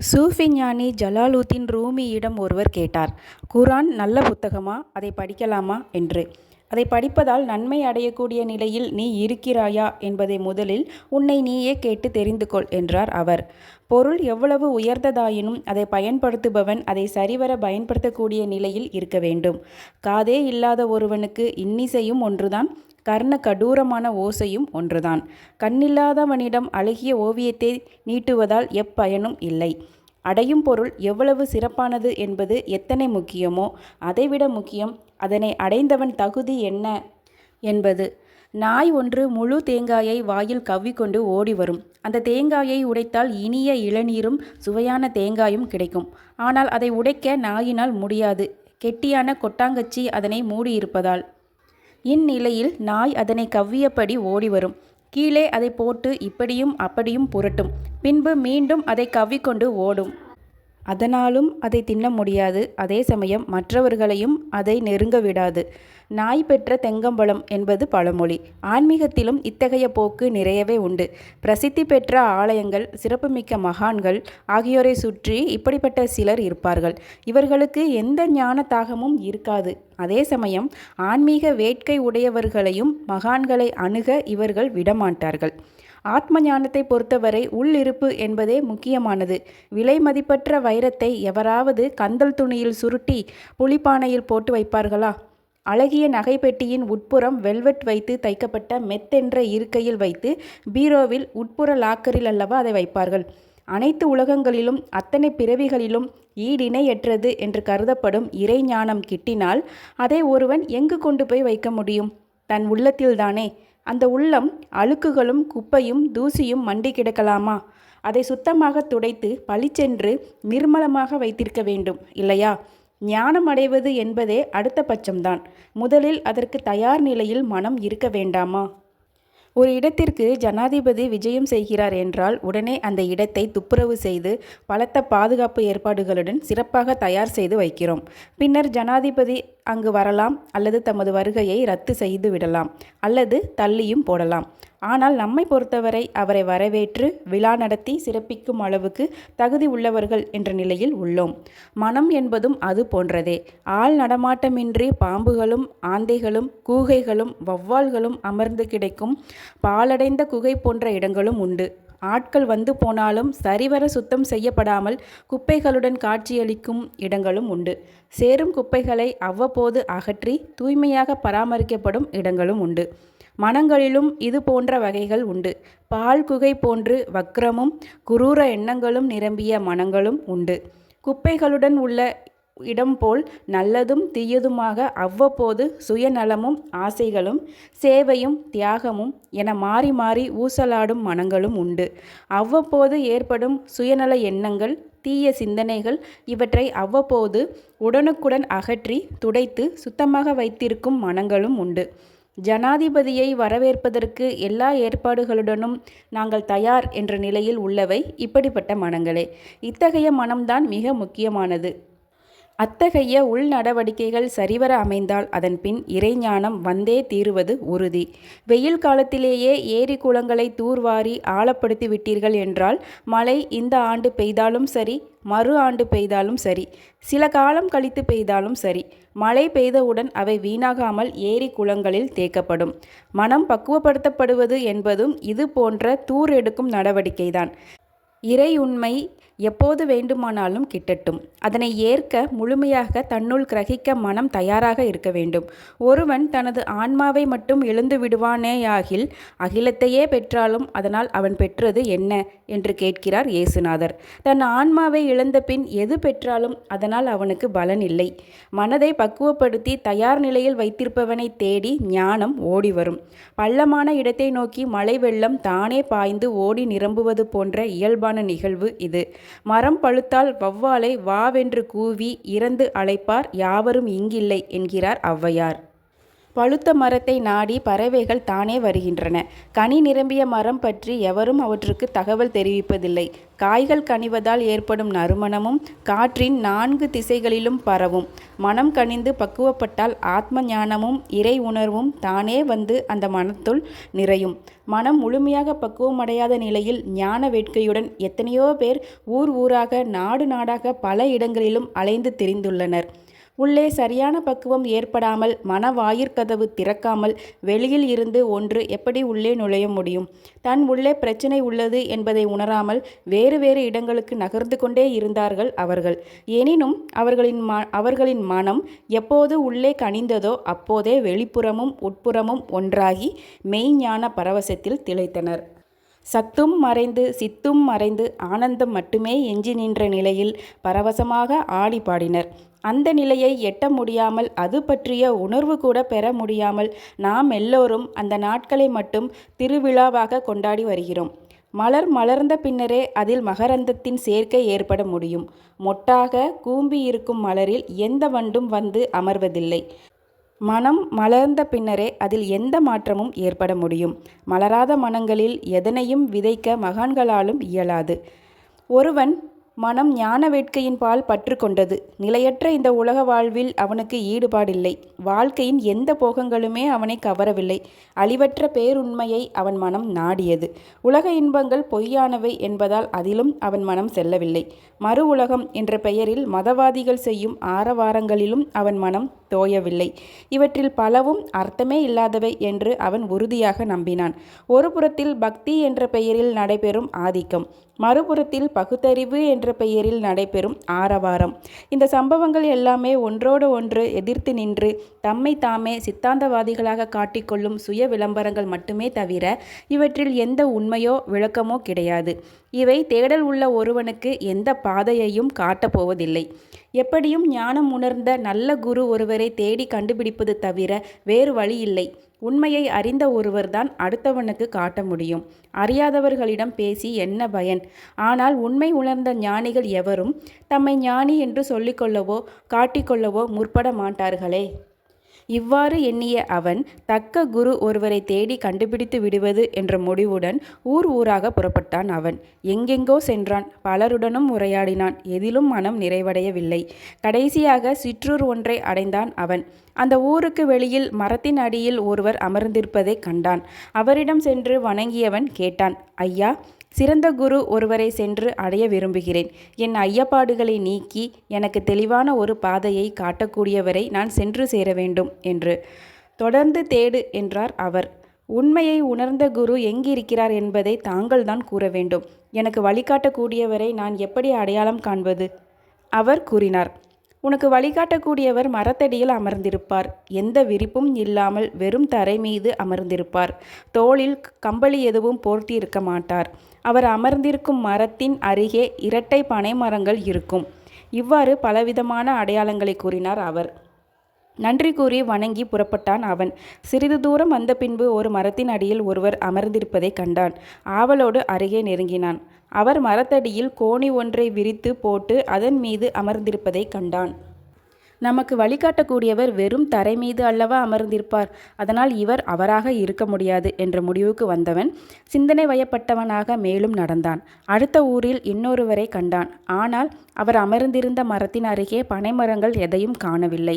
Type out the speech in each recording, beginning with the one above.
சூஃபி ஞானி ஜலாலுத்தீன் ரூமியிடம் ஒருவர் கேட்டார் குரான் நல்ல புத்தகமா அதை படிக்கலாமா என்று. அதை படிப்பதால் நன்மை அடையக்கூடிய நிலையில் நீ இருக்கிறாயா என்பதை முதலில் உன்னை நீயே கேட்டு தெரிந்து கொள் என்றார் அவர். பொருள் எவ்வளவு உயர்ந்ததாயினும் அதை பயன்படுத்துபவன் அதை சரிவர பயன்படுத்தக்கூடிய நிலையில் இருக்க வேண்டும். காதே இல்லாத ஒருவனுக்கு இன்னிசையும் ஒன்றுதான் கர்ண கடூரமான ஓசையும் ஒன்றுதான். கண்ணில்லாதவனிடம் அழகிய ஓவியத்தை நீட்டுவதால் எப்பயனும் இல்லை. அடையும் பொருள் எவ்வளவு சிறப்பானது என்பது எத்தனை முக்கியமோ அதைவிட முக்கியம் அதனை அடைந்தவன் தகுதி என்ன என்பது. நாய் ஒன்று முழு தேங்காயை வாயில் கவ்விக்கொண்டு ஓடி வரும். அந்த தேங்காயை உடைத்தால் இனிய இளநீரும் சுவையான தேங்காயும் கிடைக்கும். ஆனால் அதை உடைக்க நாயினால் முடியாது கெட்டியான கொட்டாங்கச்சி அதனை மூடியிருப்பதால். இந்நிலையில் நாய் அதனை கவ்வியபடி ஓடி வரும். கீழே அதை போட்டு இப்படியும் அப்படியும் புரட்டும். பின்பு மீண்டும் அதை கவ்விக்கொண்டு ஓடும். அதனாலும் அதை தின்ன முடியாது அதே சமயம் மற்றவர்களையும் அதை நெருங்க விடாது. நாய் பெற்ற தெங்கம்பழம் என்பது பழமொழி. ஆன்மீகத்திலும் இத்தகைய போக்கு நிறையவே உண்டு. பிரசித்தி பெற்ற ஆலயங்கள் சிறப்புமிக்க மகான்கள் ஆகியோரை சுற்றி இப்படிப்பட்ட சிலர் இருப்பார்கள். இவர்களுக்கு எந்த ஞான தாகமும் இருக்காது. அதே சமயம் ஆன்மீக வேட்கை உடையவர்களையும் மகான்களை அணுக இவர்கள் விடமாட்டார்கள். ஆத்ம ஞானத்தை பொறுத்தவரை உள்ளிருப்பு என்பதே முக்கியமானது. விலை மதிப்பற்ற வைரத்தை எவராவது கந்தல் துணியில் சுருட்டி புளிப்பானையில் போட்டு வைப்பார்களா? அழகிய நகைப்பெட்டியின் உட்புறம் வெல்வெட் வைத்து தைக்கப்பட்ட மெத்தென்ற இருக்கையில் வைத்து பீரோவில் உட்புற லாக்கரில் அல்லவா அதை வைப்பார்கள். அனைத்து உலகங்களிலும் அத்தனை பிறவிகளிலும் ஈடிணையற்றது என்று கருதப்படும் இறைஞானம் கிட்டினால் அதை ஒருவன் எங்கு கொண்டு போய் வைக்க முடியும்? தன் உள்ளத்தில்தானே. அந்த உள்ளம் அழுக்குகளும் குப்பையும் தூசியும் மண்டி கிடக்கலாமா? அதை சுத்தமாக துடைத்து பளிச்சென்று நிர்மலமாக வைத்திருக்க வேண்டும் இல்லையா? ஞானம் அடைவது என்பதே அடுத்த பட்சம்தான். முதலில் அதற்கு தயார் நிலையில் மனம் இருக்க வேண்டாமா? ஒரு இடத்திற்கு ஜனாதிபதி விஜயம் செய்கிறார் என்றால் உடனே அந்த இடத்தை துப்புரவு செய்து பலத்த பாதுகாப்பு ஏற்பாடுகளுடன் சிறப்பாக தயார் செய்து வைக்கிறோம். பின்னர் ஜனாதிபதி அங்கு வரலாம் அல்லது தமது வருகையை ரத்து செய்து விடலாம் அல்லது தள்ளியும் போடலாம். ஆனால் நம்மை பொறுத்தவரை அவரை வரவேற்று விழா நடத்தி சிறப்பிக்கும் அளவுக்கு தகுதி உள்ளவர்கள் என்ற நிலையில் உள்ளோம். மனம் என்பதும் அது போன்றதே. ஆள் நடமாட்டமின்றி பாம்புகளும் ஆந்தைகளும் கூகைகளும் வௌவால்களும் அமர்ந்து கிடைக்கும் பாழடைந்த குகை போன்ற இடங்களும் உண்டு. ஆட்கள் வந்து போனாலும் சரிவர சுத்தம் செய்யப்படாமல் குப்பைகளுடன் காட்சியளிக்கும் இடங்களும் உண்டு. சேரும் குப்பைகளை அவ்வப்போது அகற்றி தூய்மையாக பராமரிக்கப்படும் இடங்களும் உண்டு. மனங்களிலும் இது போன்ற வகைகள் உண்டு. பால் குகை போன்று வக்ரமும் குரூர எண்ணங்களும் நிரம்பிய மனங்களும் உண்டு. குப்பைகளுடன் உள்ள இடம் போல் நல்லதும் தீயதுமாக அவ்வப்போது சுயநலமும் ஆசைகளும் சேவையும் தியாகமும் என மாறி மாறி ஊசலாடும் மனங்களும் உண்டு. அவ்வப்போது ஏற்படும் சுயநல எண்ணங்கள் தீய சிந்தனைகள் இவற்றை அவ்வப்போது உடனுக்குடன் அகற்றி துடைத்து சுத்தமாக வைத்திருக்கும் மனங்களும் உண்டு. ஜனாதிபதியை வரவேற்பதற்கு எல்லா ஏற்பாடுகளுடனும் நாங்கள் தயார் என்ற நிலையில் உள்ளவை இப்படிப்பட்ட மனங்களே. இத்தகைய மனம்தான் மிக முக்கியமானது. அத்தகைய உள் நடவடிக்கைகள் சரிவர அமைந்தால் அதன்பின் இறைஞானம் வந்தே தீருவது உறுதி. வெயில் காலத்திலேயே ஏரி குளங்களை தூர்வாரி ஆழப்படுத்தி விட்டீர்கள் என்றால் மழை இந்த ஆண்டு பெய்தாலும் சரி மறு ஆண்டு பெய்தாலும் சரி சில காலம் கழித்து பெய்தாலும் சரி மழை பெய்தவுடன் அவை வீணாகாமல் ஏரி குளங்களில் தேக்கப்படும். மனம் பக்குவப்படுத்தப்படுவது என்பதும் இது போன்ற தூர் எடுக்கும் நடவடிக்கைதான். இறையுண்மை எப்போது வேண்டுமானாலும் கிட்டட்டும். அதனை ஏற்க முழுமையாக தன்னுள் கிரகிக்க மனம் தயாராக இருக்க வேண்டும். ஒருவன் தனது ஆன்மாவை மட்டும் எழுந்து விடுவானேயாகில் அகிலத்தையே பெற்றாலும் அதனால் அவன் பெற்றது என்ன? என்று கேட்கிறார் இயேசுநாதர். தன் ஆன்மாவை இழந்தபின் எது பெற்றாலும் அதனால் அவனுக்கு பலன் இல்லை. மனதை பக்குவப்படுத்தி தயார் நிலையில் வைத்திருப்பவனைத் தேடி ஞானம் ஓடிவரும். பள்ளமான இடத்தை நோக்கி மழை வெள்ளம் தானே பாய்ந்து ஓடி நிரம்புவது போன்ற இயல்பான நிகழ்வு இது. மரம் பழுத்தால் வௌவாலை வாவென்று கூவி இறந்து அழைப்பார் யாவரும் இங்கில்லை என்கிறார் ஔவையார். பழுத்த மரத்தை நாடி பறவைகள் தானே வருகின்றன. கனி நிரம்பிய மரம் பற்றி எவரும் அவற்றுக்கு தகவல் தெரிவிப்பதில்லை. காய்கள் கனிவதால் ஏற்படும் நறுமணமும் காற்றின் நான்கு திசைகளிலும் பரவும். மனம் கனிந்து பக்குவப்பட்டால் ஆத்ம ஞானமும் இறை உணர்வும் தானே வந்து அந்த மனத்துள் நிறையும். மனம் முழுமையாக பக்குவமடையாத நிலையில் ஞான வேட்கையுடன் எத்தனையோ பேர் ஊர் ஊராக நாடு நாடாக பல இடங்களிலும் அலைந்து திரிந்துள்ளனர். உள்ளே சரியான பக்குவம் ஏற்படாமல் மன வாயிற்கதவு திறக்காமல் வெளியில் இருந்து ஒன்று எப்படி உள்ளே நுழைய முடியும்? தன் உள்ளே பிரச்சனை உள்ளது என்பதை உணராமல் வேறு வேறு இடங்களுக்கு நகர்ந்து கொண்டே இருந்தார்கள் அவர்கள். எனினும் அவர்களின் அவர்களின் மனம் எப்போது உள்ளே கனிந்ததோ அப்போதே வெளிப்புறமும் உட்புறமும் ஒன்றாகி மெய்ஞான பரவசத்தில் திளைத்தனர். சத்தும் மறைந்து சித்தும் மறைந்து ஆனந்தம் மட்டுமே எஞ்சி நின்ற நிலையில் பரவசமாக ஆடி பாடினர். அந்த நிலையை எட்ட முடியாமல் அது பற்றிய உணர்வு கூட பெற முடியாமல் நாம் எல்லோரும் அந்த நாட்களை மட்டும் திருவிழாவாக கொண்டாடி வருகிறோம். மலர் மலர்ந்த பின்னரே அதில் மகரந்தத்தின் சேர்க்கை ஏற்பட முடியும். மொட்டாக கூம்பி இருக்கும் மலரில் எந்த வண்டும் வந்து அமர்வதில்லை. மனம் மலர்ந்த பின்னரே அதில் எந்த மாற்றமும் ஏற்பட முடியும். மலராத மனங்களில் எதனையும் விதைக்க மகான்களாலும் இயலாது. ஒருவன் மனம் ஞான வேட்கையின் பால் பற்று கொண்டது. நிலையற்ற இந்த உலக வாழ்வில் அவனுக்கு ஈடுபாடில்லை. வாழ்க்கையின் எந்த போகங்களுமே அவனை கவரவில்லை. அழிவற்ற பேருண்மையை அவன் மனம் நாடியது. உலக இன்பங்கள் பொய்யானவை என்பதால் அதிலும் அவன் மனம் செல்லவில்லை. மறு உலகம் என்ற பெயரில் மதவாதிகள் செய்யும் ஆரவாரங்களிலும் அவன் மனம் தோயவில்லை. இவற்றில் பலவும் அர்த்தமே இல்லாதவை என்று அவன் உறுதியாக நம்பினான். ஒருபுறத்தில் பக்தி என்ற பெயரில் நடைபெறும் ஆதிக்கம். மறுபுறத்தில் பகுத்தறிவு என்ற பெயரில் நடைபெறும் ஆரவாரம். இந்த சம்பவங்கள் எல்லாமே ஒன்றோடு ஒன்று எதிர்த்து நின்று தம்மை தாமே சித்தாந்தவாதிகளாக காட்டிக் கொள்ளும் சுய விளம்பரங்கள் மட்டுமே தவிர இவற்றில் எந்த உண்மையோ விளக்கமோ கிடையாது. இவை தேடல் உள்ள ஒருவனுக்கு எந்த பாதையையும் காட்டப்போவதில்லை எப்படியும் ஞானம் உணர்ந்த நல்ல குரு ஒருவரை தேடி கண்டுபிடிப்பது தவிர வேறு வழியில்லை. உண்மையை அறிந்த ஒருவர்தான் அடுத்தவனுக்கு காட்ட முடியும். அறியாதவர்களிடம் பேசி என்ன பயன்? ஆனால் உண்மை உணர்ந்த ஞானிகள் எவரும் தம்மை ஞானி என்று சொல்லிக்கொள்ளவோ காட்டிக்கொள்ளவோ காட்டிக் கொள்ளவோ முற்பட மாட்டார்களே. இவ்வாறு எண்ணிய அவன் தக்க குரு ஒருவரைத் தேடி கண்டுபிடித்து விடுவது என்ற முடிவுடன் ஊர் ஊராகப் புறப்பட்டான் அவன். எங்கெங்கோ சென்றான். பலருடனும் உரையாடினான். எதிலும் மனம் நிறைவடையவில்லை. கடைசியாக சிற்றூர் ஒன்றை அடைந்தான் அவன். அந்த ஊருக்கு வெளியில் மரத்தின் அடியில் ஒருவர் அமர்ந்திருப்பதைக் கண்டான். அவரிடம் சென்று வணங்கியவன் கேட்டான் ஐயா! சிறந்த குரு ஒருவரை சென்று அடைய விரும்புகிறேன். என் ஐயப்பாடுகளை நீக்கி எனக்கு தெளிவான ஒரு பாதையை காட்டக்கூடியவரை நான் சென்று சேர வேண்டும் என்று. தொடர்ந்து தேடு என்றார் அவர். உண்மையை உணர்ந்த குரு எங்கிருக்கிறார் தாங்கள் தாங்கள்தான் கூற வேண்டும். எனக்கு வழிகாட்டக்கூடியவரை நான் எப்படி அடையாளம் காண்பது? அவர் கூறினார் உனக்கு வழிகாட்டக்கூடியவர் மரத்தடியில் அமர்ந்திருப்பார். எந்த விரிப்பும் இல்லாமல் வெறும் தரை மீது அமர்ந்திருப்பார். தோளில் கம்பளி எதுவும் போர்த்தியிருக்க மாட்டார். அவர் அமர்ந்திருக்கும் மரத்தின் அருகே இரட்டை பனை மரங்கள் இருக்கும். இவ்வாறு பலவிதமான அடையாளங்களைக் கூறினார் அவர். நன்றி கூறி வணங்கி புறப்பட்டான் அவன். சிறிது தூரம் வந்த பின்பு ஒரு மரத்தின் அடியில் ஒருவர் அமர்ந்திருப்பதை கண்டான். ஆவலோடு அருகே நெருங்கினான். அவர் மரத்தடியில் கோணி ஒன்றை விரித்துப் போட்டு அதன் மீது அமர்ந்திருப்பதை கண்டான். நமக்கு வழிகாட்டக்கூடியவர் வெறும் தரை மீது அல்லவா அமர்ந்திருப்பார். அதனால் இவர் அவராக இருக்க முடியாது என்ற முடிவுக்கு வந்தவன் சிந்தனை வயப்பட்டவனாக மேலும் நடந்தான். அடுத்த ஊரில் இன்னொருவரை கண்டான். ஆனால் அவர் அமர்ந்திருந்த மரத்தின் அருகே பனைமரங்கள் எதையும் காணவில்லை.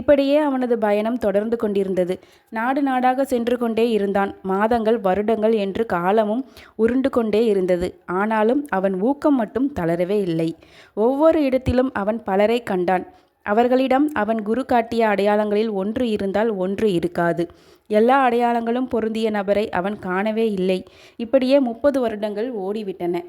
இப்படியே அவனது பயணம் தொடர்ந்து கொண்டிருந்தது. நாடு நாடாக சென்று கொண்டே இருந்தான். மாதங்கள் வருடங்கள் என்று காலமும் உருண்டு கொண்டே இருந்தது. ஆனாலும் அவன் ஊக்கம் மட்டும் தளரவே இல்லை. ஒவ்வொரு இடத்திலும் அவன் பலரை கண்டான். அவர்களிடம் அவன் குரு காட்டிய அடையாளங்களில் ஒன்று இருந்தால் ஒன்று இருக்காது. எல்லா அடையாளங்களும் பொருந்திய நபரை அவன் காணவே இல்லை. இப்படியே முப்பது வருடங்கள் ஓடிவிட்டன.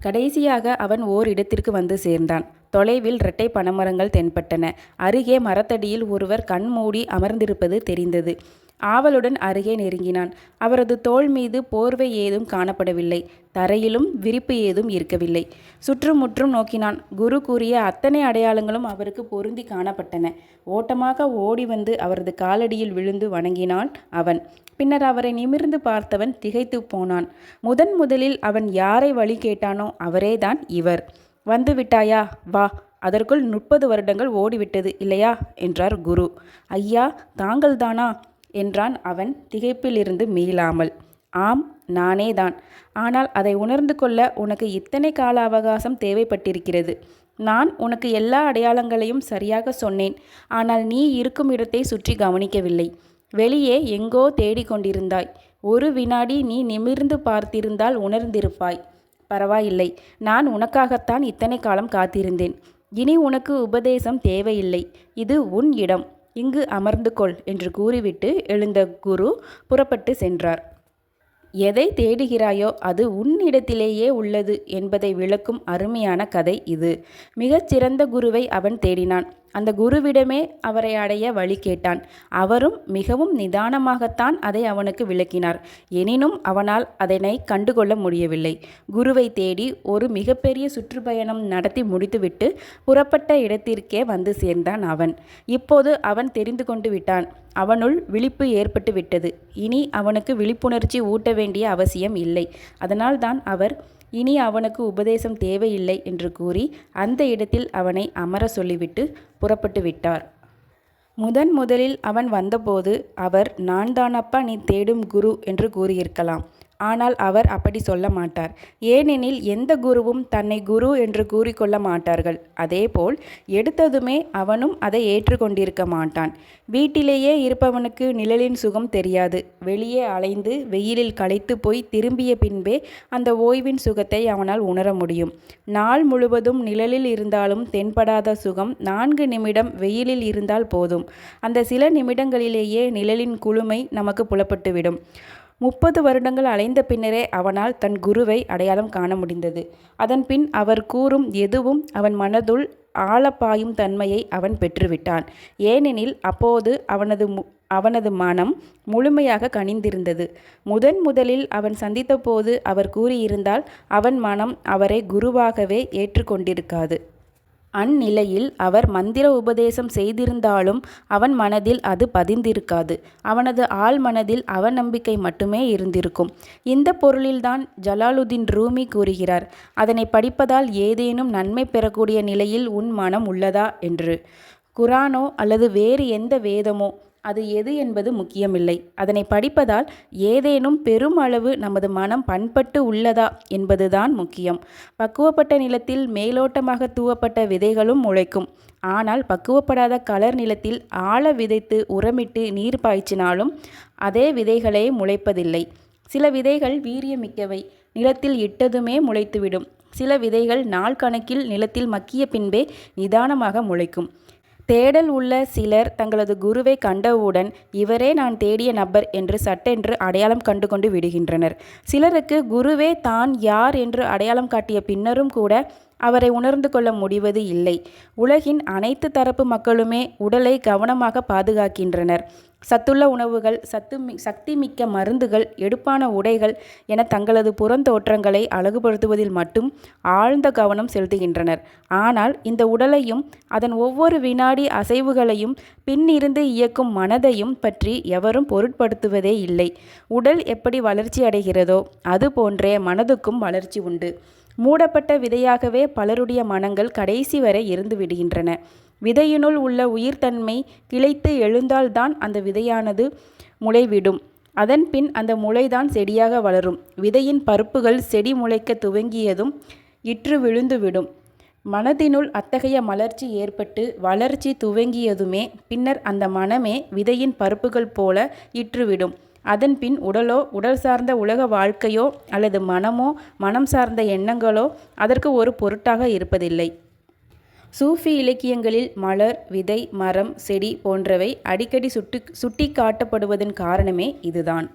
கடைசியாக அவன் ஓர் இடத்திற்கு வந்து சேர்ந்தான். தொலைவில் இரட்டை பனைமரங்கள் தென்பட்டன. அருகே மரத்தடியில் ஒருவர் கண் மூடி அமர்ந்திருப்பது தெரிந்தது. ஆவலுடன் அருகே நெருங்கினான். அவரது தோள் மீது போர்வை ஏதும் காணப்படவில்லை. தரையிலும் விரிப்பு ஏதும் இருக்கவில்லை. சுற்றுமுற்றும் நோக்கினான். குரு கூறிய அத்தனை அடையாளங்களும் அவருக்கு பொருந்தி காணப்பட்டன. ஓட்டமாக ஓடி வந்து அவரது காலடியில் விழுந்து வணங்கினான் அவன். பின்னர் அவரை நிமிர்ந்து பார்த்தவன் திகைத்துப் போனான். முதன் முதலில் அவன் யாரை வழி கேட்டானோ அவரேதான் இவர். வந்து விட்டாயா? வா அதற்குள் முப்பது வருடங்கள் ஓடிவிட்டது இல்லையா என்றார் குரு ஐயா தாங்கள்தானா என்றான் அவன் திகைப்பிலிருந்து மீளாமல். ஆம் நானே தான் ஆனால் அதை உணர்ந்து கொள்ள உனக்கு இத்தனை கால அவகாசம் தேவைப்பட்டிருக்கிறது. நான் உனக்கு எல்லா அடையாளங்களையும் சரியாக சொன்னேன். ஆனால் நீ இருக்கும் இடத்தை சுற்றி கவனிக்கவில்லை. வெளியே எங்கோ தேடிக்கொண்டிருந்தாய் ஒரு வினாடி நீ நிமிர்ந்து பார்த்திருந்தால் உணர்ந்திருப்பாய். பரவாயில்லை. நான் உனக்காகத்தான் இத்தனை காலம் காத்திருந்தேன். இனி உனக்கு உபதேசம் தேவையில்லை. இது உன் இடம். இங்கு அமர்ந்து கொள் என்று கூறிவிட்டு எழுந்த குரு புறப்பட்டு சென்றார். எதை தேடுகிறாயோ அது உன்னிடத்திலேயே உள்ளது என்பதை விளக்கும் அருமையான கதை இது. மிகச்சிறந்த குருவை அவன் தேடினான். அந்த குருவிடமே அவரை அடைய வழி கேட்டான். அவரும் மிகவும் நிதானமாகத்தான் அதை அவனுக்கு விளக்கினார். எனினும் அவனால் அதனை கண்டுகொள்ள முடியவில்லை. குருவை தேடி ஒரு மிகப்பெரிய சுற்றுப்பயணம் நடத்தி முடித்துவிட்டு புறப்பட்ட இடத்திற்கே வந்து சேர்ந்தான் அவன். இப்போது அவன் தெரிந்து கொண்டு விட்டான். அவனுள் விழிப்பு ஏற்பட்டு விட்டது இனி அவனுக்கு விழிப்புணர்ச்சி ஊட்ட வேண்டிய அவசியம் இல்லை. அதனால்தான் அவர் இனி அவனுக்கு உபதேசம் தேவையில்லை என்று கூறி அந்த இடத்தில் அவனை அமர சொல்லிவிட்டு புறப்பட்டு விட்டார். முதன் முதலில் அவன் வந்தபோது அவர் நான் தானப்பா நீ தேடும் குரு என்று கூறியிருக்கலாம். ஆனால் அவர் அப்படி சொல்ல மாட்டார். ஏனெனில் எந்த குருவும் தன்னை குரு என்று கூறிக்கொள்ள மாட்டார்கள். அதேபோல் எடுத்ததுமே அவனும் அதை ஏற்றுக்கொண்டிருக்க மாட்டான். வீட்டிலேயே இருப்பவனுக்கு நிழலின் சுகம் தெரியாது. வெளியே அலைந்து வெயிலில் களைத்து போய் திரும்பிய பின்பே அந்த ஓய்வின் சுகத்தை அவனால் உணர முடியும். நாள் முழுவதும் நிழலில் இருந்தாலும் தென்படாத சுகம் நான்கு நிமிடம் வெயிலில் இருந்தால் போதும். அந்த சில நிமிடங்களிலேயே நிழலின் குளுமை நமக்கு புலப்பட்டுவிடும். முப்பது வருடங்கள் அலைந்த பின்னரே அவனால் தன் குருவை அடையாளம் காண முடிந்தது. அதன்பின் அவர் கூறும் எதுவும் அவன் மனதுள் ஆழப்பாயும் தன்மையை அவன் பெற்றுவிட்டான். ஏனெனில் அப்போது அவனது அவனது மனம் முழுமையாக கனிந்திருந்தது. முதன் முதலில் அவன் சந்தித்தபோது அவர் கூறியிருந்தால் அவன் மனம் அவரை குருவாகவே ஏற்றுக்கொண்டிருக்காது. அந்நிலையில் அவர் மந்திர உபதேசம் செய்திருந்தாலும் அவன் மனதில் அது பதிந்திருக்காது. அவனது ஆள் மனதில் அவநம்பிக்கை மட்டுமே இருந்திருக்கும். இந்த பொருளில்தான் ஜலாலுதீன் ரூமி கூறுகிறார் அதனை படிப்பதால் ஏதேனும் நன்மை பெறக்கூடிய நிலையில் உன் மனம் உள்ளதா? என்று. குரானோ அல்லது வேறு எந்த வேதமோ அது எது என்பது முக்கியமில்லை. அதனை படிப்பதால் ஏதேனும் பெரும் அளவு நமது மனம் பண்பட்டு உள்ளதா என்பதுதான் முக்கியம். பக்குவப்பட்ட நிலத்தில் மேலோட்டமாக தூவப்பட்ட விதைகளும் முளைக்கும். ஆனால் பக்குவப்படாத கலர் நிலத்தில் ஆழ விதைத்து உரமிட்டு நீர் பாய்ச்சினாலும் அதே விதைகளே முளைப்பதில்லை. சில விதைகள் வீரியமிக்கவை. நிலத்தில் இட்டதுமே முளைத்துவிடும். சில விதைகள் நாள் கணக்கில் நிலத்தில் மக்கிய பின்பே நிதானமாக முளைக்கும். தேடல் உள்ள சிலர் தங்களது குருவை கண்டவுடன் இவரே நான் தேடிய நபர் என்று சட்டென்று அடையாளம் கண்டு கொண்டு விடுகின்றனர். சிலருக்கு குருவே தான் யார் என்று அடையாளம் காட்டிய பின்னரும் கூட அவரை உணர்ந்து கொள்ள முடிவது இல்லை. உலகின் அனைத்து தரப்பு மக்களுமே உடலை கவனமாக பாதுகாக்கின்றனர். சத்துள்ள உணவுகள் சத்து சக்தி மிக்க மருந்துகள் எடுப்பான உடைகள் என தங்களது புறந்தோற்றங்களை அழகுபடுத்துவதில் மட்டும் ஆழ்ந்த கவனம் செலுத்துகின்றனர். ஆனால் இந்த உடலையும் அதன் ஒவ்வொரு வினாடி அசைவுகளையும் பின்னிருந்து இயக்கும் மனதையும் பற்றி எவரும் பொருட்படுத்துவதே இல்லை. உடல் எப்படி வளர்ச்சி அடைகிறதோ அது போன்றே மனதுக்கும் வளர்ச்சி உண்டு. மூடப்பட்ட விதையாகவே பலருடைய மனங்கள் கடைசி வரை இருந்து விடுகின்றன. விதையினுள் உள்ள உயிர்த்தன்மை கிளைத்து எழுந்தால்தான் அந்த விதையானது முளைவிடும். அதன்பின் அந்த முளைதான் செடியாக வளரும். விதையின் பருப்புகள் செடி முளைக்க துவங்கியதும் இற்று விழுந்துவிடும். மனதினுள் அத்தகைய மலர்ச்சி ஏற்பட்டு வளர்ச்சி துவங்கியதுமே பின்னர் அந்த மனமே விதையின் பருப்புகள் போல இற்றுவிடும். அதன்பின் உடலோ உடல் சார்ந்த உலக வாழ்க்கையோ அல்லது மனமோ மனம் சார்ந்த எண்ணங்களோ அதற்கு ஒரு பொருட்டாக இருப்பதில்லை. சூஃபி இலக்கியங்களில் மலர் விதை மரம் செடி போன்றவை அடிக்கடி சுட்டு சுட்டி காட்டப்படுவதன் காரணமே இதுதான்.